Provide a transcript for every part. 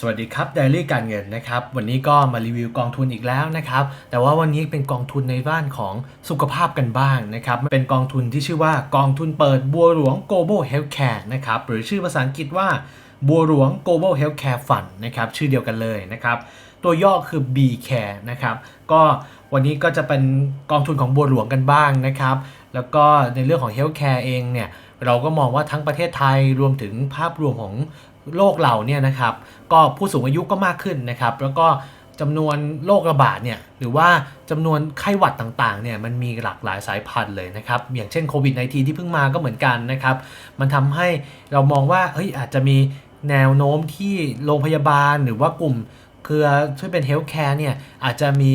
สวัสดีครับไดรี่การเงินนะครับ วันนี้ก็มารีวิวกองทุนอีกแล้วนะครับ แต่ว่าวันนี้เป็นกองทุนในบ้านของสุขภาพกันบ้างนะครับ เป็นกองทุนที่ชื่อว่ากองทุนเปิดบัวหลวง Global Healthcare นะครับ หรือชื่อภาษาอังกฤษว่าบัวหลวง Global Healthcare Fund นะครับ ชื่อเดียวกันเลยนะครับ ตัวย่อคือ B Care นะครับ ก็วันนี้ก็จะเป็นกองทุนของบัวหลวงกันบ้างนะครับ แล้วก็ในเรื่องของ Healthcare เองเนี่ยเราก็มองว่าทั้งประเทศไทยรวมถึงภาพรวมของโลกเราเนี่ยนะครับ ก็ผู้สูงอายุก็มากขึ้นนะครับ แล้วก็จำนวนโรคระบาดเนี่ยหรือว่าจำนวนไข้หวัดต่างๆเนี่ยมันมีหลากหลายสายพันธุ์เลยนะครับอย่างเช่นโควิด -19 ที่เพิ่งมาก็เหมือนกันนะครับ มันทำให้เรามองว่าเฮ้ยอาจจะมีแนวโน้มที่โรงพยาบาลหรือว่ากลุ่ม เครือช่วยเป็นเฮลท์แคร์เนี่ยอาจจะมี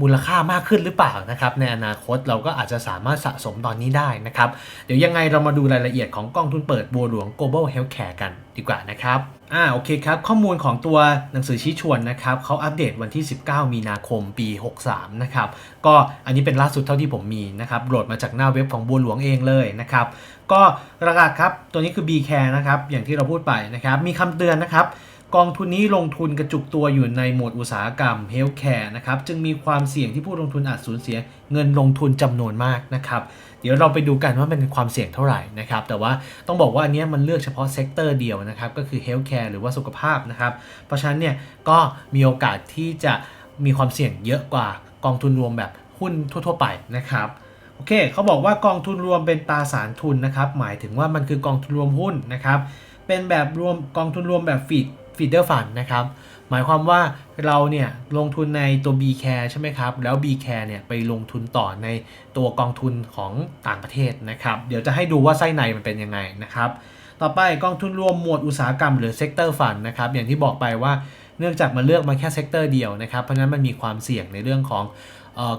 มูลค่ามากขึ้นหรือเปล่านะครับในอนาคตเราก็อาจจะสามารถสะสมตอนนี้ได้นะครับ เดี๋ยวยังไงเรามาดูรายละเอียดของกองทุนเปิดบัวหลวง Global Healthcare กันดีกว่านะครับอ่าโอเคครับ ข้อมูลของตัวหนังสือชี้ชวนนะครับเขาอัปเดตวันที่ 19 มีนาคมปี 63 นะครับ ก็อันนี้เป็นล่าสุดเท่าที่ผมมีนะครับโหลดมาจากหน้าเว็บของบัวหลวงเองเลยนะครับ ก็หลักๆครับตัวนี้คือ B Care นะครับอย่างที่เราพูดไปนะครับมีคำเตือนนะครับ กองทุนนี้ลงทุนกระจุกตัวอยู่ในหมวดอุตสาหกรรมเฮลท์แคร์นะครับจึงมีความเสี่ยงที่ผู้ลงทุนอาจสูญเสียเงินลงทุนจำนวนมากนะครับเดี๋ยวเราไปดูกันว่ามันเป็นความเสี่ยงเท่าไหร่นะครับแต่ว่าต้องบอกว่าอันนี้มันเลือกเฉพาะเซกเตอร์เดียวนะครับก็คือเฮลท์แคร์หรือว่าสุขภาพนะครับเพราะฉะนั้นเนี่ยก็มีโอกาสที่จะมีความเสี่ยงเยอะกว่ากองทุนรวมแบบหุ้นทั่ว ๆ ไปนะครับโอเคเขาบอกว่ากองทุนรวมเป็นตราสารทุนนะครับหมายถึงว่ามันคือกองทุนรวมหุ้นนะครับเป็นแบบรวมกองทุนรวมแบบฟีด ฟีเดอร์ฟันนะครับหมายความว่าเราเนี่ยลงทุนในตัว B Care ใช่ไหมครับ แล้ว B Care เนี่ยไปลงทุนต่อในตัวกองทุนของต่างประเทศนะครับ เดี๋ยวจะให้ดูว่าไส้ในมันเป็นยังไงนะครับ ต่อไปกองทุนรวมหมวดอุตสาหกรรมหรือเซกเตอร์ฟันนะครับ อย่างที่บอกไปว่าเนื่องจากมันเลือกมาแค่เซกเตอร์เดียวนะครับ เพราะนั้นมันมีความเสี่ยงในเรื่องของ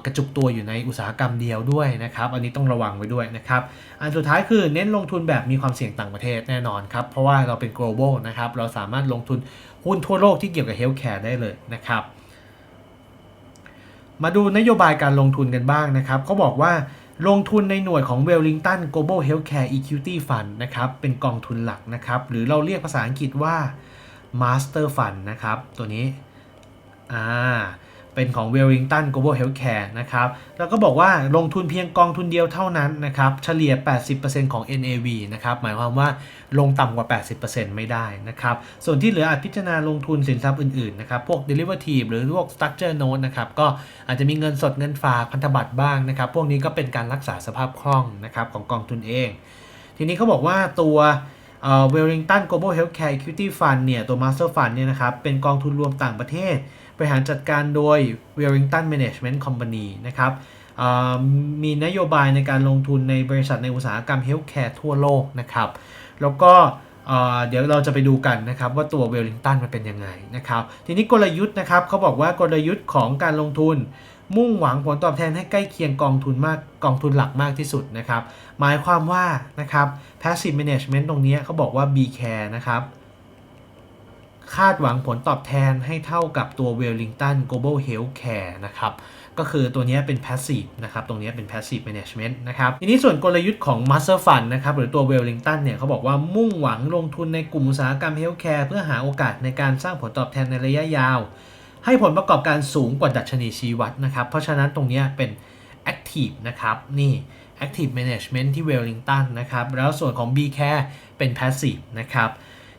กระจุกตัวอยู่ในอุตสาหกรรมเดียวด้วยนะครับ อันนี้ต้องระวังไว้ด้วยนะครับ อันสุดท้ายคือเน้นลงทุนแบบมีความเสี่ยงต่างประเทศแน่นอนครับ เพราะว่าเราเป็น global นะครับ เราสามารถลงทุนหุ้นทั่วโลกที่เกี่ยวกับ healthcare ได้เลยนะครับ มาดูนโยบายการลงทุนกันบ้างนะครับเขาบอกว่าลงทุนในหน่วยของ Wellington Global Healthcare Equity Fund นะครับ เป็นกองทุนหลักนะครับ หรือเราเรียกภาษาอังกฤษว่า Master Fund นะครับ ตัวนี้ อ่า เป็นของ Wellington Global Healthcare นะครับ แล้วก็บอกว่าลงทุนเพียงกองทุนเดียวเท่านั้นนะครับ เฉลี่ย 80%ของ NAV นะครับ หมายความว่าลงต่ำกว่า 80%ไม่ได้นะครับ ส่วนที่เหลืออาจพิจารณาลงทุนสินทรัพย์อื่น ๆ นะครับ พวก derivative หรือพวก structure note นะครับ ก็อาจจะมีเงินสดเงินฝากพันธบัตรบ้างนะครับ พวกนี้ก็เป็นการรักษาสภาพคล่องนะครับของกองทุนเอง ทีนี้เขาบอกว่าตัวเอ่อ Wellington Global Healthcare Equity Fund เนี่ย ตัว Master Fund เนี่ยนะครับ เป็นกองทุนรวมต่างประเทศ บริหารจัดการโดย Wellington Management Company นะครับมีนโยบายในการลงทุนในบริษัทในอุตสาหกรรม Healthcare ทั่วโลกนะครับ แล้วก็เดี๋ยวเราจะไปดูกันนะครับว่าตัว Wellington มันเป็นยังไงนะครับ ทีนี้กลยุทธ์นะครับเขาบอกว่ากลยุทธ์ของการลงทุน มุ่งหวังผลตอบแทนให้ใกล้เคียงกองทุนมากกองทุนหลักมากที่สุดนะครับ หมายความว่านะครับ passive management ตรงนี้เขาบอกว่า B care นะครับ คาดหวังผลตอบแทนให้เท่ากับตัว Wellington Global Healthcare นะครับก็คือตัวนี้เป็น passive นะครับตรงนี้เป็น passive management นะครับทีนี้ส่วนกลยุทธ์ของ Master Fund นะครับหรือตัว Wellington เนี่ยเขาบอกว่ามุ่งหวังลงทุนในกลุ่มอุตสาหกรรม Healthcare เพื่อหาโอกาสในการสร้างผลตอบแทนในระยะยาว ให้ผลประกอบการสูงกว่าดัชนีชีวัดนะครับเพราะฉะนั้นตรงนี้เป็น Active นะครับนี่ Active Management ที่ Wellington นะครับแล้วส่วนของ B Care เป็น Passive นะครับ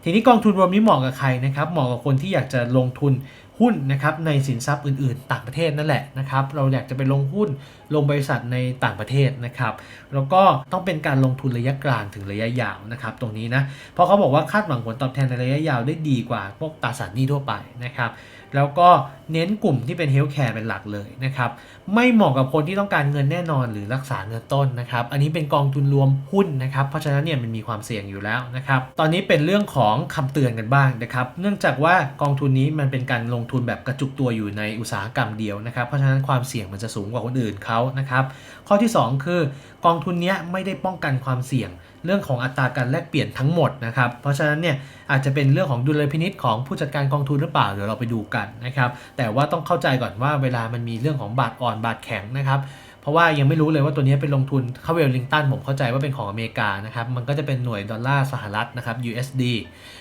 ทีนี้กองทุนรวมนี้เหมาะกับใครนะครับ เหมาะกับคนที่อยากจะลงทุนหุ้นนะครับในสินทรัพย์อื่นๆ ต่างประเทศนั่นแหละนะครับ เราอยากจะไปลงหุ้นลงบริษัทในต่างประเทศนะครับ แล้วก็ต้องเป็นการลงทุนระยะกลางถึงระยะยาวนะครับ ตรงนี้นะ เพราะเขาบอกว่าคาดหวังผลตอบแทนในระยะยาวได้ดีกว่าพวกตราสารหนี้ทั่วไปนะครับ แล้วก็เน้นกลุ่มที่เป็นเฮลท์แคร์เป็นหลักเลยนะครับ ไม่เหมาะกับคนที่ต้องการเงินแน่นอนหรือรักษาเงินต้นนะครับ อันนี้เป็นกองทุนรวมหุ้นนะครับ เพราะฉะนั้นเนี่ยมันมีความเสี่ยงอยู่แล้วนะครับ ตอนนี้เป็นเรื่องของคำเตือนกันบ้างนะครับ เนื่องจากว่ากองทุนนี้มันเป็นการลงทุนแบบกระจุกตัวอยู่ในอุตสาหกรรมเดียวนะครับ เพราะฉะนั้นความเสี่ยงมันจะสูงกว่าคนอื่นเขานะครับ ข้อที่ 2 คือกองทุนนี้ไม่ได้ป้องกันความเสี่ยงเรื่องของอัตราการแลกเปลี่ยนทั้งหมดนะครับ เพราะฉะนั้นเนี่ยอาจจะเป็นเรื่องของดุลยพินิษของผู้จัดการกองทุนหรือเปล่าเดี๋ยวเราไปดูกันนะครับแต่ว่าต้องเข้าใจก่อนว่าเวลามันมีเรื่องของบาทอ่อนบาทแข็งนะครับ เพราะว่ายังไม่รู้เลยว่าตัวนี้เป็นลงทุนเข้าเวลลิงตันผมเข้าใจว่าเป็นของอเมริกานะครับ มันก็จะเป็นหน่วยดอลลาร์สหรัฐนะครับ USD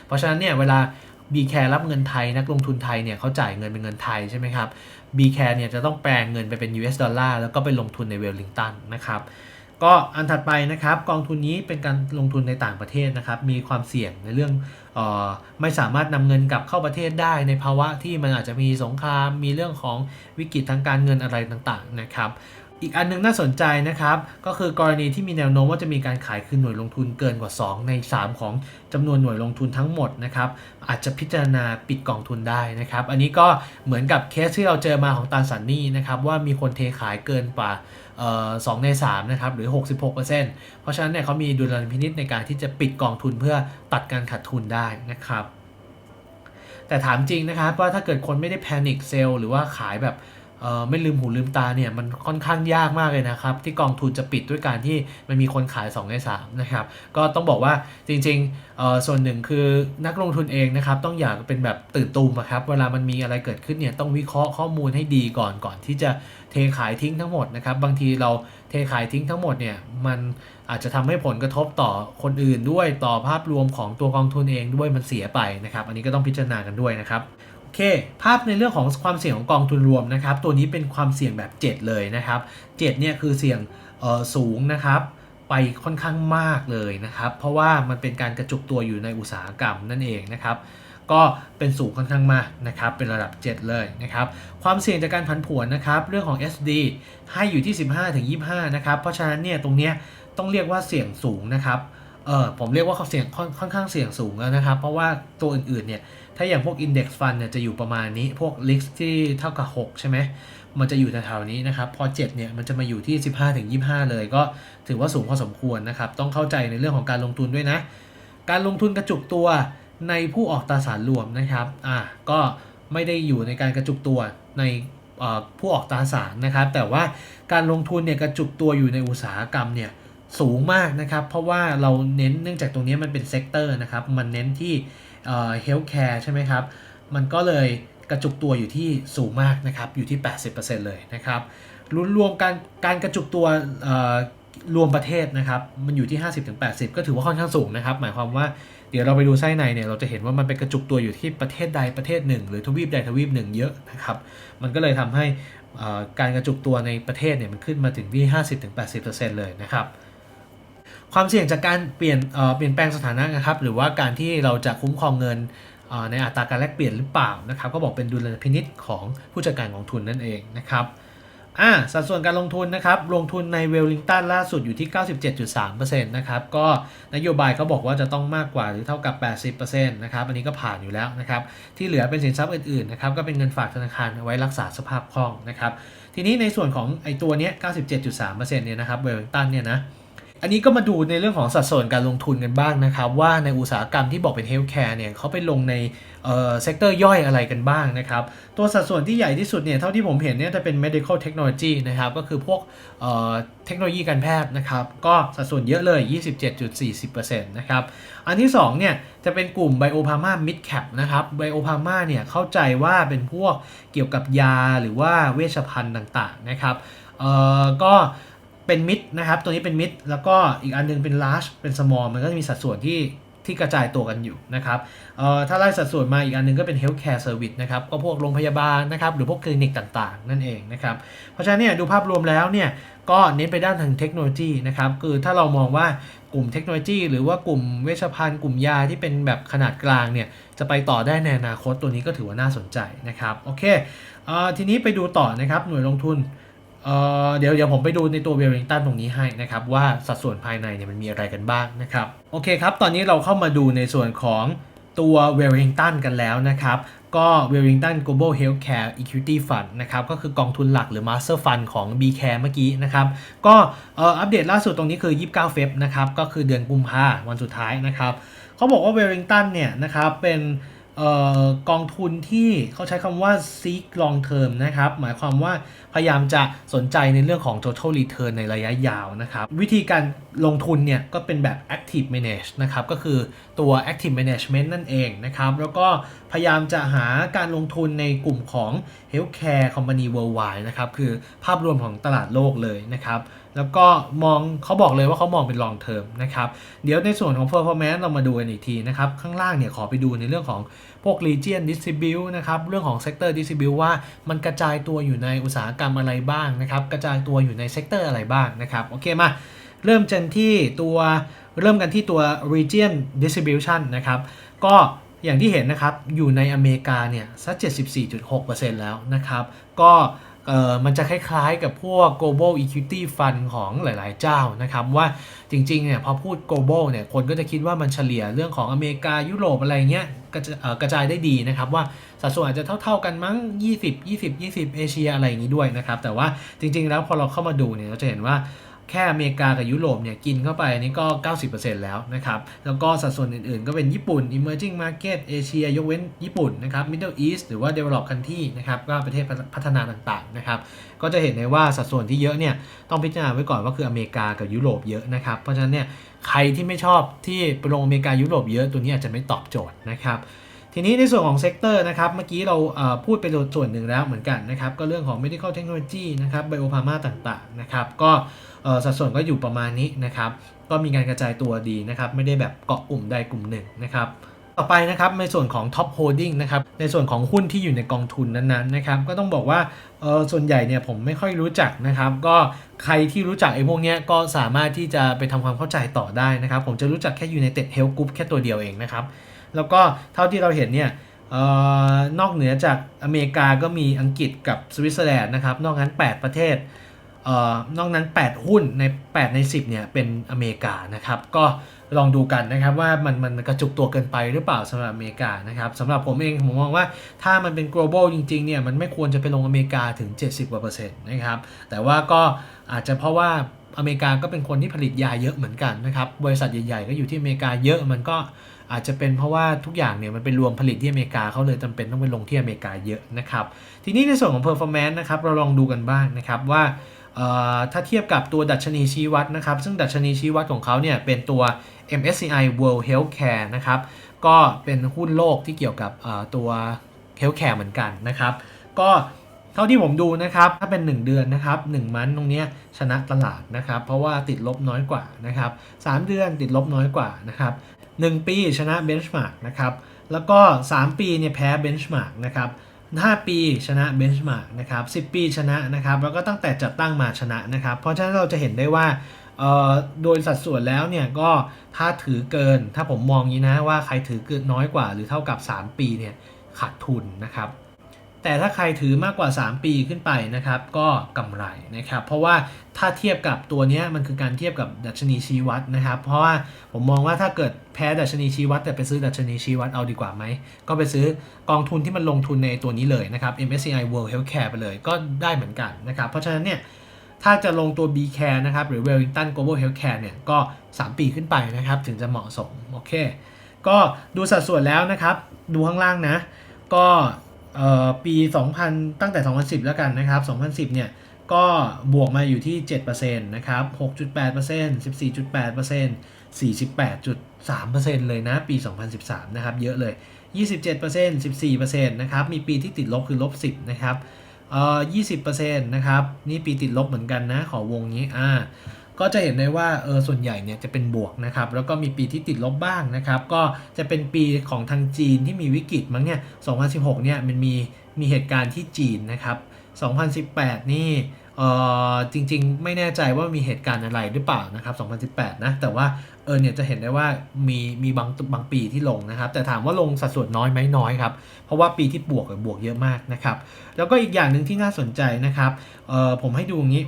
เพราะฉะนั้นเนี่ยเวลา b c a r e รับเงินไทยนักลงทุนไทยเนี่ยเขาจ่ายเงินเป็นเงินไทยใช่ไหมครับ b c a r e เนี่ยจะต้องแปลงเงินไปเป็น US ดอลลาร์แล้วก็ไปลงทุนในเวลลิงตันนะครับก็อันถัดไปนะครับกองทุนนี้เป็นการลงทุนในต่างประเทศนะครับมีความเสี่ยงในเรื่อง ไม่สามารถนำเงินกลับเข้าประเทศได้ในภาวะที่มันอาจจะมีสงคราม มีเรื่องของวิกฤตทางการเงินอะไรต่างๆนะครับอีกอันหนึงน่าสนใจนะครับ ก็คือกรณีที่มีแนวโน้มว่าจะมีการขายคืนหน่วยลงทุนเกินกว่า 2 ใน 3 ของจำนวนหน่วยลงทุนทั้งหมดนะครับ อาจจะพิจารณาปิดกองทุนได้นะครับ อันนี้ก็เหมือนกับเคสที่เราเจอมาของตาสันนี่นะครับ ว่ามีคนเทขายเกินกว่า สองใน3นะครับหรือ 66%เพราะฉะนั้นเนี่ยเขามีดุลพินิษในการที่จะปิดกองทุนเพื่อตัดการขาดทุนได้นะครับ แต่ถามจริงนะครับว่าถ้าเกิดคนไม่ได้แพนิคเซลหรือว่าขายแบบ ไม่ลืมหูลืมตาเนี่ยมันค่อนข้างยากมากเลยนะครับ ที่กองทุนจะปิดด้วยการที่มันมีคนขาย 2 ใน 3 นะครับ ก็ต้องบอกว่าจริงๆส่วนหนึ่งคือนักลงทุนเองนะครับ ต้องอยากเป็นแบบตื่นตูมครับ เวลามันมีอะไรเกิดขึ้นเนี่ยต้องวิเคราะห์ข้อมูลให้ดีก่อนก่อนที่จะเทขายทิ้งทั้งหมดนะครับ บางทีเราเทขายทิ้งทั้งหมดเนี่ยมันอาจจะทำให้ผลกระทบต่อคนอื่นด้วยต่อภาพรวมของตัวกองทุนเองด้วยมันเสียไปนะครับ อันนี้ก็ต้องพิจารณากันด้วยนะครับ อเคภาพในเรื่องของความเสี่ยงของกองทุนรวมนะครับ ตัวนี้เป็นความเสี่ยงแบบ 7 เลยนะครับ 7เนี่ยคือเสี่ยงสูงนะครับ ไปค่อนข้างมากเลยนะครับ เพราะว่ามันเป็นการกระจุกตัวอยู่ในอุตสาหกรรมนั่นเองนะครับ ก็เป็นสูงค่อนข้างมากนะครับ เป็นระดับ 7 เลยนะครับ ความเสี่ยงจากการผันผวนนะครับ เรื่องของ SD ให้อยู่ที่ 15-25 นะครับ เพราะฉะนั้นเนี่ยตรงเนี้ยต้องเรียกว่าเสี่ยงสูงนะครับ เออผมเรียกว่าเขาเสี่ยงค่อนข้างเสี่ยงสูงแล้วนะครับ เพราะว่าตัวอื่นๆเนี่ย ถ้าอย่างพวก Index Fund เนี่ยจะอยู่ประมาณนี้ พวก l i x ที่เท่ากับ 6 ใช่ไหม มันจะอยู่แถวๆนี้นะครับ พอ 7 เนี่ย มันจะมาอยู่ที่ 15-25 เลย ก็ถือว่าสูงพอสมควรนะครับ ต้องเข้าใจในเรื่องของการลงทุนด้วยนะ การลงทุนกระจุกตัวในผู้ออกตราสารรวมนะครับ อ่า ก็ไม่ได้อยู่ในการกระจุกตัวในผู้ออกตราสารนะครับ แต่ว่าการลงทุนเนี่ยกระจุกตัวอยู่ในอุตสาหกรรมเนี่ยสูงมากนะครับ เพราะว่าเราเน้นเนื่องจากตรงนี้มันเป็นเซกเตอร์นะครับ มันเน้นที่ เอ่อ healthcare ใช่ไหมครับ มันก็เลยกระจุกตัวอยู่ที่สูงมากนะครับ อยู่ที่ 80%เลยนะครับรวมรวมการการกระจุกตัวรวมประเทศนะครับ มันอยู่ที่ 50-80 ก็ถือว่าค่อนข้างสูงนะครับ หมายความว่าเดี๋ยวเราไปดูไส้ในเนี่ยเราจะเห็นว่ามันเป็นกระจุกตัวอยู่ที่ประเทศใดประเทศหนึ่ง หรือทวีปใดทวีปหนึ่งเยอะนะครับ มันก็เลยทำให้การกระจุกตัวในประเทศเนี่ยมันขึ้นมาถึงที่ 50-80%เลยนะครับ ความเสี่ยงจากการเปลี่ยนเปลี่ยนแปลงสถานะนะครับ หรือว่าการที่เราจะคุ้มครองเงินในอัตราการแลกเปลี่ยนหรือเปล่านะครับ ก็บอกเป็นดุลพินิษของผู้จัดการกองทุนนั่นเองนะครับอ่าสัดส่วนการลงทุนนะครับ ลงทุนในเวลลิงตันล่าสุดอยู่ที่ 97.3%นะครับ ก็นโยบายเขาบอกว่าจะต้องมากกว่าหรือเท่ากับ 80%นะครับ อันนี้ก็ผ่านอยู่แล้วนะครับ ที่เหลือเป็นสินทรัพย์อื่นๆนะครับ ก็เป็นเงินฝากธนาคารไว้รักษาสภาพคล่องนะครับ ทีนี้ในส่วนของไอ้ตัวเนี้ย 97.3%เนี่ยนะครับ เวลลิงตันเนี่ยนะ อันนี้ก็มาดูในเรื่องของสัดส่วนการลงทุนกันบ้างนะครับ ว่าในอุตสาหกรรมที่บอกเป็นเฮลท์แคร์เนี่ยเขาไปลงในเซกเตอร์ย่อยอะไรกันบ้างนะครับ ตัวสัดส่วนที่ใหญ่ที่สุดเนี่ยเท่าที่ผมเห็นเนี่ยจะเป็น medical technology นะครับ ก็คือพวกเเทคโนโลยีการแพทย์นะครับ ก็สัดส่วนเยอะเลย 27.40%นะครับ อันที่2เนี่ยจะเป็นกลุ่ม biopharma mid cap นะครับ biopharma เนี่ยเข้าใจว่าเป็นพวกเกี่ยวกับยาหรือว่าเวชภัณฑ์ต่างๆนะครับเอ่อก็ เป็นมิดนะครับ ตัวนี้เป็นมิดแล้วก็อีกอันหนึงเป็น large เป็น small มันก็จะมีสัดส่วนที่ที่กระจายตัวกันอยู่นะครับเอ่อถ้าไล่สัดส่วนมาอีกอันหนึงก็เป็น healthcare service นะครับ ก็พวกโรงพยาบาลนะครับ หรือพวกคลินิกต่างๆ นั่นเองนะครับ เพราะฉะนั้นเนี่ยดูภาพรวมแล้วเนี่ยก็เน้นไปด้านทางเทคโนโลยีนะครับ คือถ้าเรามองว่ากลุ่มเทคโนโลยี หรือว่ากลุ่มเวชภัณฑ์กลุ่มยาที่เป็นแบบขนาดกลางเนี่ยจะไปต่อได้ในอนาคตตัวนี้ก็ถือว่าน่าสนใจนะครับ โอเคเอ่อทีนี้ไปดูต่อนะครับหน่วยลงทุน เอ่อเดี๋ยวเดี๋ยวผมไปดูในตัวเวลลิงตันตรงนี้ให้นะครับว่าสัดส่วนภายในเนี่ยมันมีอะไรกันบ้างนะครับโอเคครับ ตอนนี้เราเข้ามาดูในส่วนของตัวเวลลิงตันกันแล้วนะครับ ก็เวลลิงตัน Global Healthcare Equity Fund นะครับก็คือกองทุนหลักหรือ Master Fund ของ B Care เมื่อกี้นะครับ ก็อัปเดตล่าสุดตรงนี้คือ 29 เฟบนะครับก็คือเดือนกุมภาวันสุดท้ายนะครับเขาบอกว่าเวลลิงตันเนี่ยนะครับเป็น กองทุนที่เขาใช้คำว่า seek long term นะครับ หมายความว่าพยายามจะสนใจในเรื่องของ total return ในระยะยาวนะครับ วิธีการลงทุนเนี่ยก็เป็นแบบ active manage นะครับ ก็คือตัว active management นั่นเองนะครับ แล้วก็พยายามจะหาการลงทุนในกลุ่มของ healthcare company worldwide นะครับ คือภาพรวมของตลาดโลกเลยนะครับ แล้วก็มองเขาบอกเลยว่าเขามองเป็น long term นะครับ เดี๋ยวในส่วนของ performance เรามาดูกันอีกทีนะครับ ข้างล่างเนี่ยขอไปดูในเรื่องของพวก region distribute นะครับ เรื่องของ sector distribute ว่ามันกระจายตัวอยู่ในอุตสาหกรรมอะไรบ้างนะครับ กระจายตัวอยู่ใน sector อะไรบ้างนะครับ โอเคมา เริ่มกันที่ตัวเริ่มกันที่ตัว region distribution นะครับ ก็อย่างที่เห็นนะครับ อยู่ในอเมริกาเนี่ยสัก 74.6%แล้วนะครับ ก็ เอ่อมันจะคล้ายๆ กับพวก global equity fund ของหลายๆเจ้านะครับว่าจริงๆเนี่ยพอพูด global เนี่ยคนก็จะคิดว่ามันเฉลี่ยเรื่องของอเมริกายุโรปอะไรเงี้ยกระจเอ่อกระจายได้ดีนะครับว่าสัดส่วนอาจจะเท่า ๆกันมั้ง 20 20 20 เอเชียอะไรอย่างนี้ด้วยนะครับแต่ว่าจริงๆแล้วพอเราเข้ามาดูเนี่ยเราจะเห็นว่า แค่อเมริกากับยุโรปเนี่ยกินเข้าไปนี่ก็ 90%แล้วนะครับ แล้วก็สัดส่วนอื่นๆ ก็เป็นญี่ปุ่น emerging market เอเชียยกเว้นญี่ปุ่นนะครับ middle east หรือว่า develop country นะครับก็ประเทศพัฒนาต่างๆนะครับ ก็จะเห็นได้ว่าสัดส่วนที่เยอะเนี่ยต้องพิจารณาไว้ก่อนว่าคืออเมริกากับยุโรปเยอะนะครับ เพราะฉะนั้นเนี่ยใครที่ไม่ชอบที่ไปลงอเมริกายุโรปเยอะตัวนี้อาจจะไม่ตอบโจทย์นะครับ ทีนี้ในส่วนของเซกเตอร์นะครับ เมื่อกี้เราพูดไปส่วนหนึ่งแล้วเหมือนกันนะครับ ก็เรื่องของ medical technology นะครับ biopharma ต่างๆ นะครับ ก็สัดส่วนก็อยู่ประมาณนี้นะครับ ก็มีการกระจายตัวดีนะครับ ไม่ได้แบบเกาะกลุ่มใดกลุ่มหนึ่งนะครับ ต่อไปนะครับในส่วนของ top holding นะครับ ในส่วนของหุ้นที่อยู่ในกองทุนนั้นๆ นะครับ ก็ต้องบอกว่าส่วนใหญ่เนี่ยผมไม่ค่อยรู้จักนะครับ ก็ใครที่รู้จักไอ้พวกเนี้ยก็สามารถที่จะไปทำความเข้าใจต่อได้นะครับ ผมจะรู้จักแค่ United Health Group แค่ตัวเดียวเองนะครับ แล้วก็เท่าที่เราเห็นเนี่ยออนอกเหนือจากอเมริกาก็มีอังกฤษกับสวิตเซอร์แลนด์นะครับ นอกนั้น 8 ประเทศเออนอกนั้น 8 หุ้นใน 8 ใน 10เนี่ยเป็นอเมริกานะครับ ก็ลองดูกันนะครับว่ามันมันกระจุกตัวเกินไปหรือเปล่าสำหรับอเมริกานะครับสำหรับผมเองผมมองว่าถ้ามันเป็น global จริงๆเนี่ยมันไม่ควรจะไปลงอเมริกาถึง 70กว่าเปอร์เซ็นต์นะครับแต่ว่าก็อาจจะเพราะว่าอเมริกาก็เป็นคนที่ผลิตยาเยอะเหมือนกันนะครับบริษัทใหญ่ๆก็อยู่ที่อเมริกาเยอะมันก็ อาจจะเป็นเพราะว่าทุกอย่างเนี่ยมันเป็นรวมผลิตที่อเมริกาเขาเลยจำเป็นต้องไปลงที่อเมริกาเยอะนะครับทีนี้ในส่วนของ performance นะครับเราลองดูกันบ้างนะครับว่าถ้าเทียบกับตัวดัชนีชี้วัดนะครับ ซึ่งดัชนีชี้วัดของเขาเนี่ยเป็นตัว MSCI World Healthcare นะครับ ก็เป็นหุ้นโลกที่เกี่ยวกับตัว Healthcare เหมือนกันนะครับ ก็เท่าที่ผมดูนะครับ ถ้าเป็น 1 เดือนนะครับ 1 มันตรงนี้ชนะตลาดนะครับ เพราะว่าติดลบน้อยกว่านะครับ 3 เดือนติดลบน้อยกว่านะครับ 1 ปีชนะเบนช์มาร์กนะครับแล้วก็ 3 ปีเนี่ยแพ้เบนช์มาร์กนะครับ5 ปีชนะเบนช์มาร์กนะครับ10 ปีชนะนะครับแล้วก็ตั้งแต่จัดตั้งมาชนะนะครับเพราะฉะนั้นเราจะเห็นได้ว่าเอ่อโดยสัดส่วนแล้วเนี่ยก็ถ้าถือเกินถ้าผมมองอย่างนี้นะว่าใครถือเกินน้อยกว่าหรือเท่ากับ 3 ปีเนี่ยขาดทุนนะครับ แต่ถ้าใครถือมากกว่า 3 ปีขึ้นไปนะครับ ก็กำไรนะครับ เพราะว่าถ้าเทียบกับตัวนี้มันคือการเทียบกับดัชนีชี้วัดนะครับ เพราะว่าผมมองว่าถ้าเกิดแพ้ดัชนีชี้วัดแต่ไปซื้อดัชนีชี้วัดเอาดีกว่าไหม ก็ไปซื้อกองทุนที่มันลงทุนในตัวนี้เลยนะครับ MSCI World Healthcare ไปเลยก็ได้เหมือนกันนะครับ เพราะฉะนั้นเนี่ยถ้าจะลงตัว B Care นะครับ หรือ Wellington Global Healthcare เนี่ยก็ 3 ปีขึ้นไปนะครับ ถึงจะเหมาะสม โอเค ก็ดูสัดส่วนแล้วนะครับ ดูข้างล่างนะ ก็ เอ่อปี 2000 ตั้งแต่ 2010 แล้วกันนะครับ 2010 เนี่ย ก็บวกมาอยู่ที่ 7%นะครับ 6.8% 14.8% 48.3%เลยนะ ปี 2013 นะครับ เยอะเลย 27% 14%นะครับ มีปีที่ติดลบคือลบ 10 นะครับ เอ่อ 20%นะครับ นี่ปีติดลบเหมือนกันนะ ขอวงนี้ อ่า ก็จะเห็นได้ว่าเออส่วนใหญ่เนี่ยจะเป็นบวกนะครับแล้วก็มีปีที่ติดลบบ้างนะครับ ก็จะเป็นปีของทางจีนที่มีวิกฤตมั้งเนี่ย 2016 เนี่ยมันมีมีเหตุการณ์ที่จีนนะครับ 2018 นี่เออจริงๆ ไม่แน่ใจว่ามีเหตุการณ์อะไรหรือเปล่านะครับ 2018 นะ แต่ว่าเออเนี่ยจะเห็นได้ว่ามีมีบางบางปีที่ลงนะครับ แต่ถามว่าลงสัดส่วนน้อยไหมน้อยครับ เพราะว่าปีที่บวกบวกเยอะมากนะครับ แล้วก็อีกอย่างหนึ่งที่น่าสนใจนะครับเออผมให้ดูอย่างนี้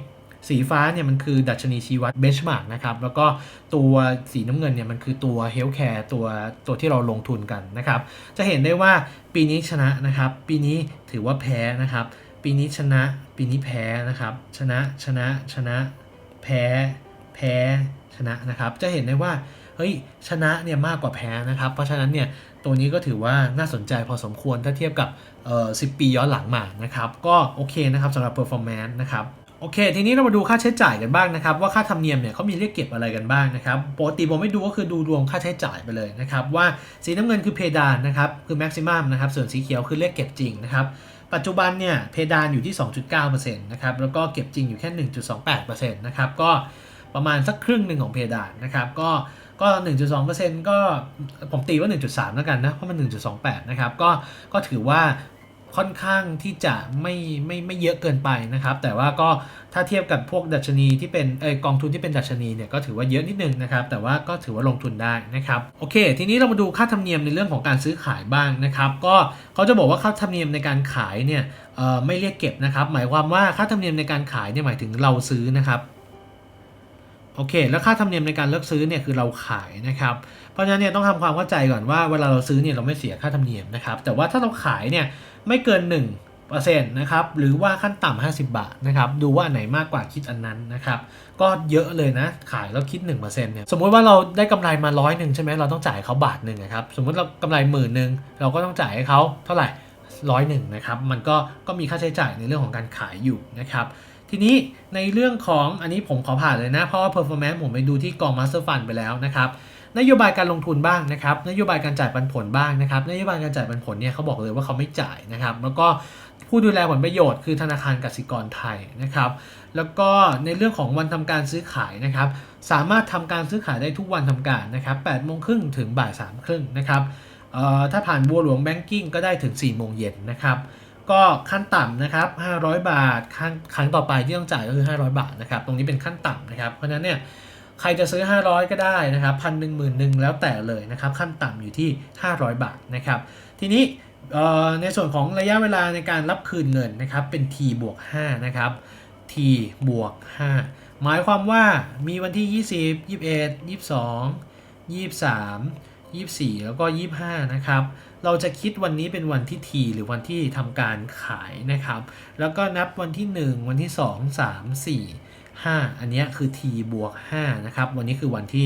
สีฟ้าเนี่ยมันคือดัชนีชี้วัดเบชมาร์กนะครับแล้วก็ตัวสีน้ำเงินเนี่ยมันคือตัวเฮลท์แคร์ตัวตัวที่เราลงทุนกันนะครับจะเห็นได้ว่าปีนี้ชนะนะครับ ปีนี้ถือว่าแพ้นะครับ ปีนี้ชนะ ปีนี้แพ้นะครับ ชนะชนะชนะ แพ้ แพ้ชนะนะครับ จะเห็นได้ว่าเฮ้ยชนะเนี่ยมากกว่าแพ้นะครับ เพราะฉะนั้นเนี่ยตัวนี้ก็ถือว่าน่าสนใจพอสมควรถ้าเทียบกับ เอ่อ10 ปีย้อนหลังมานะครับ ก็โอเคนะครับสำหรับ performance นะครับโอเค ทีนี้เรามาดูค่าใช้จ่ายกันบ้างนะครับ ว่าค่าธรรมเนียมเนี่ยเขามีเรียกเก็บอะไรกันบ้างนะครับปกติผมไม่ดูก็คือดูรวมค่าใช้จ่ายไปเลยนะครับ ว่าสีน้ำเงินคือเพดานนะครับคือแม็กซิมัมนะครับส่วนสีเขียวคือเรียกเก็บจริงนะครับปัจจุบันเนี่ยเพดานอยู่ที่ 2.9%นะครับแล้วก็เก็บจริงอยู่แค่ 1.28%นะครับก็ประมาณสักครึ่งหนึ่งของเพดานนะครับก็ก็ 1.2%ก็ผมตีว่า 1.3 แล้วกันนะ เพราะมัน 1.28 นะครับ ก็ ก็ถือว่า ค่อนข้างที่จะไม่ไม่ไม่เยอะเกินไปนะครับ แต่ว่าก็ถ้าเทียบกับพวกดัชนีที่เป็นเออกองทุนที่เป็นดัชนีเนี่ยก็ถือว่าเยอะนิดนึงนะครับ แต่ว่าก็ถือว่าลงทุนได้นะครับโอเค ทีนี้เรามาดูค่าธรรมเนียมในเรื่องของการซื้อขายบ้างนะครับ ก็เขาจะบอกว่าค่าธรรมเนียมในการขายเนี่ยเออไม่เรียกเก็บนะครับ หมายความว่าค่าธรรมเนียมในการขายเนี่ยหมายถึงเราซื้อนะครับโอเค แล้วค่าธรรมเนียมในการเลือกซื้อเนี่ยคือเราขายนะครับ เพราะฉะนั้นเนี่ยต้องทำความเข้าใจก่อนว่าเวลาเราซื้อเนี่ยเราไม่เสียค่าธรรมเนียมนะครับ แต่ว่าถ้าเราขายเนี่ย ไม่เกิน 1%นะครับหรือว่าขั้นต่ำ50 บาทนะครับดูว่าอันไหนมากกว่าคิดอันนั้นนะครับก็เยอะเลยนะขายแล้วคิด 1%เนี่ยสมมุติว่าเราได้กำไรมาร้อยหนึ่งใช่ไหมเราต้องจ่ายเขาบาทหนึ่งนะครับสมมติเรากำไรหมื่นหนึ่งเราก็ต้องจ่ายให้เขาเท่าไหร่ร้อยหนึ่งนะครับมันก็ก็มีค่าใช้จ่ายในเรื่องของการขายอยู่นะครับทีนี้ในเรื่องของอันนี้ผมขอผ่านเลยนะ เพราะว่า performance ผมไปดูที่กอง master fund ไปแล้วนะครับ นโยบายการลงทุนบ้างนะครับนโยบายการจ่ายปันผลบ้างนะครับนโยบายการจ่ายปันผลเนี่ยเขาบอกเลยว่าเขาไม่จ่ายนะครับแล้วก็ผู้ดูแลผลประโยชน์คือธนาคารกสิกรไทยนะครับ แล้วก็ในเรื่องของวันทำการซื้อขายนะครับ สามารถทำการซื้อขายได้ทุกวันทำการนะครับ8โมงครึ่งถึงบ่าย3ครึ่งนะครับถ้าผ่านบัวหลวงแบงกิ้งก็ได้ถึง4โมงเย็นนะครับก็ขั้นต่ำนะครับ 500 บาทครั้งครั้งต่อไปที่ต้องจ่ายก็คือ 500 บาทนะครับ ตรงนี้เป็นขั้นต่ำนะครับ เพราะฉะนั้นเนี่ย ใครจะซื้อ 500 ก็ได้นะครับพันหนึ่งหมื่นหนึ่งแล้วแต่เลยนะครับขั้นต่ำอยู่ที่ 500 บาทนะครับทีนี้ในส่วนของระยะเวลาในการรับคืนเงินนะครับเป็น t บวก5นะครับ t บวก5หมายความว่ามีวันที่ 20 21 22 23 24 แล้วก็ 25 นะครับ เราจะคิดวันนี้เป็นวันที่ t หรือวันที่ทำการขายนะครับ แล้วก็นับวันที่ 1 วันที่ 2 3 4 5 อันนี้คือ t บวก5นะครับ วันนี้คือวันที่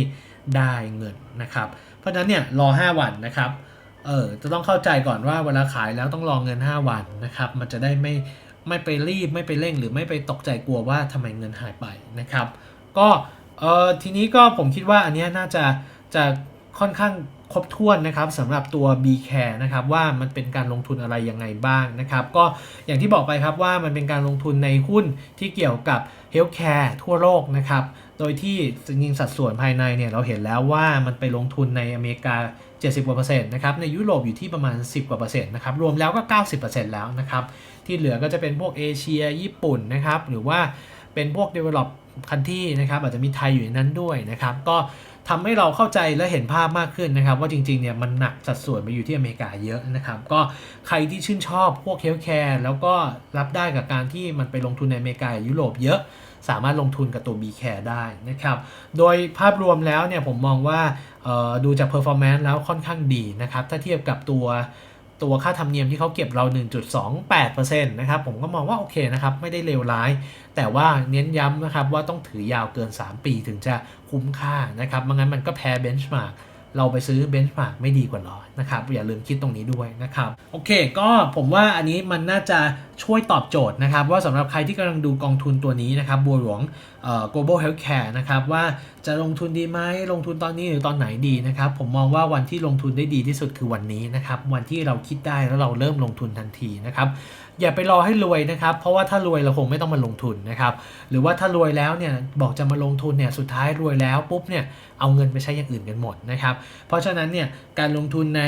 ได้เงินนะครับ เพราะฉะนั้นเนี่ยรอ 5 วันนะครับ เออจะต้องเข้าใจก่อนว่าเวลาขายแล้วต้องรอเงิน 5 วันนะครับ มันจะได้ไม่ไม่ไปรีบไม่ไปเร่ง หรือไม่ไปตกใจกลัวว่าทำไมเงินหายไปนะครับ ก็เออทีนี้ก็ผมคิดว่าอันนี้น่าจะจะค่อนข้าง ครบถ้วนนะครับสำหรับตัว B Care นะครับว่ามันเป็นการลงทุนอะไรยังไงบ้างนะครับ ก็อย่างที่บอกไปครับว่ามันเป็นการลงทุนในหุ้นที่เกี่ยวกับ Healthcare ทั่วโลกนะครับ โดยที่จริงสัดส่วนภายในเนี่ยเราเห็นแล้วว่ามันไปลงทุนในอเมริกา 70กว่าเปอร์เซ็นต์นะครับในยุโรปอยู่ที่ประมาณ 10 กว่าเปอร์เซ็นต์นะครับรวมแล้วก็ 90%แล้วนะครับที่เหลือก็จะเป็นพวกเอเชียญี่ปุ่นนะครับหรือว่าเป็นพวก develop country นะครับอาจจะมีไทยอยู่ในนั้นด้วยนะครับ ก็ ทำให้เราเข้าใจและเห็นภาพมากขึ้นนะครับ ว่าจริงๆเนี่ยมันหนักสัดส่วนไปอยู่ที่อเมริกาเยอะนะครับ ก็ใครที่ชื่นชอบพวกเฮลท์แคร์แล้วก็รับได้กับการที่มันไปลงทุนในอเมริกายุโรปเยอะ สามารถลงทุนกับตัว B Care ได้นะครับ โดยภาพรวมแล้วเนี่ยผมมองว่าดูจาก performance แล้วค่อนข้างดีนะครับ ถ้าเทียบกับตัว ตัวค่าธรรมเนียมที่เขาเก็บเรา 1.28%นะครับผมก็มองว่าโอเคนะครับ ไม่ได้เลวร้าย แต่ว่าเน้นย้ำนะครับว่าต้องถือยาวเกิน 3 ปีถึงจะคุ้มค่านะครับไม่งั้นมันก็แพ้เบนช์มาร์ก เราไปซื้อเบนช์มาร์กไม่ดีกว่าหรอนะครับอย่าลืมคิดตรงนี้ด้วยนะครับโอเค ก็ผมว่าอันนี้มันน่าจะช่วยตอบโจทย์นะครับ ว่าสำหรับใครที่กำลังดูกองทุนตัวนี้นะครับบัวหลวงเอ่อ global healthcare นะครับว่าจะลงทุนดีไหมลงทุนตอนนี้หรือตอนไหนดีนะครับผมมองว่าวันที่ลงทุนได้ดีที่สุดคือวันนี้นะครับวันที่เราคิดได้แล้วเราเริ่มลงทุนทันทีนะครับ อย่าไปรอให้รวยนะครับ เพราะว่าถ้ารวยเราคงไม่ต้องมาลงทุนนะครับ หรือว่าถ้ารวยแล้วเนี่ยบอกจะมาลงทุนเนี่ยสุดท้ายรวยแล้วปุ๊บเนี่ยเอาเงินไปใช้อย่างอื่นกันหมดนะครับ เพราะฉะนั้นเนี่ยการลงทุนใน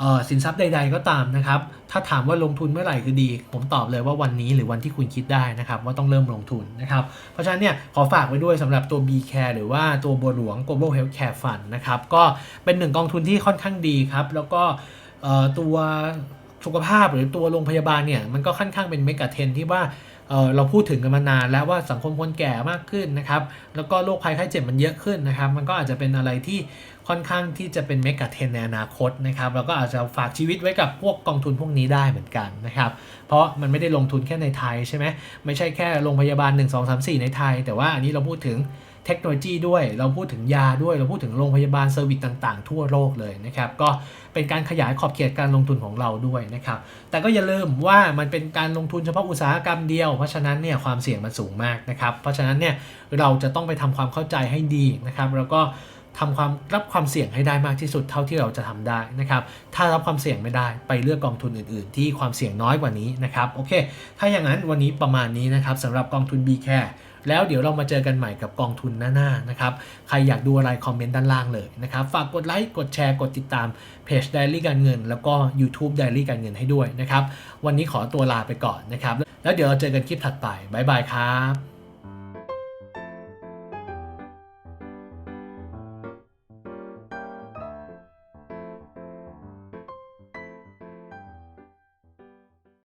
ออสินทรัพย์ใด ๆ ก็ตามนะครับ ถ้าถามว่าลงทุนเมื่อไหร่คือดี ผมตอบเลยว่าวันนี้หรือวันที่คุณคิดได้นะครับว่าต้องเริ่มลงทุนนะครับ เพราะฉะนั้นเนี่ยขอฝากไว้ด้วยสำหรับตัว B Care หรือว่าตัวบัวหลวง Global Healthcare Fund นะครับก็เป็นหนึ่งกองทุนที่ค่อนข้างดีครับแล้วก็ตัว สุขภาพหรือตัวโรงพยาบาลเนี่ยมันก็ค่อนข้างเป็นเมกะเทรนที่ว่าเเราพูดถึงกันมานานแล้วว่าสังคมคนแก่มากขึ้นนะครับแล้วก็โรคภัยไข้เจ็บมันเยอะขึ้นนะครับ มันก็อาจจะเป็นอะไรที่ค่อนข้างที่จะเป็นเมกะเทรนในอนาคตนะครับแล้วก็อาจจะฝากชีวิตไว้กับพวกกองทุนพวกนี้ได้เหมือนกันนะครับเพราะมันไม่ได้ลงทุนแค่ในไทยใช่ไหมไม่ใช่แค่โรงพยาบาล 1 2 3 4 ในไทย แต่ว่าอันนี้เราพูดถึง เทคโนโลยีด้วย เราพูดถึงยาด้วย เราพูดถึงโรงพยาบาลเซอร์วิสต่างๆ ทั่วโลกเลยนะครับ ก็เป็นการขยายขอบเขตการลงทุนของเราด้วยนะครับ แต่ก็อย่าลืมว่ามันเป็นการลงทุนเฉพาะอุตสาหกรรมเดียว เพราะฉะนั้นเนี่ยความเสี่ยงมันสูงมากนะครับ เพราะฉะนั้นเนี่ยเราจะต้องไปทำความเข้าใจให้ดีนะครับ แล้วก็ทำความรับความเสี่ยงให้ได้มากที่สุดเท่าที่เราจะทำได้นะครับ ถ้ารับความเสี่ยงไม่ได้ไปเลือกกองทุนอื่น ๆ ที่ความเสี่ยงน้อยกว่านี้นะครับ โอเค ถ้าอย่างนั้นวันนี้ประมาณนี้นะครับสำหรับกองทุน B Care แล้วเดี๋ยวเรามาเจอกันใหม่กับกองทุนหน้าๆนะครับ ใครอยากดูอะไรคอมเมนต์ด้านล่างเลยนะครับ ฝากกดไลค์ กดแชร์ กดติดตามเพจ Diary การเงิน แล้วก็ YouTube Diary การเงินให้ด้วยนะครับ วันนี้ขอตัวลาไปก่อนนะครับ แล้วเดี๋ยวเราเจอกันคลิปถัดไป บ๊ายบายครับ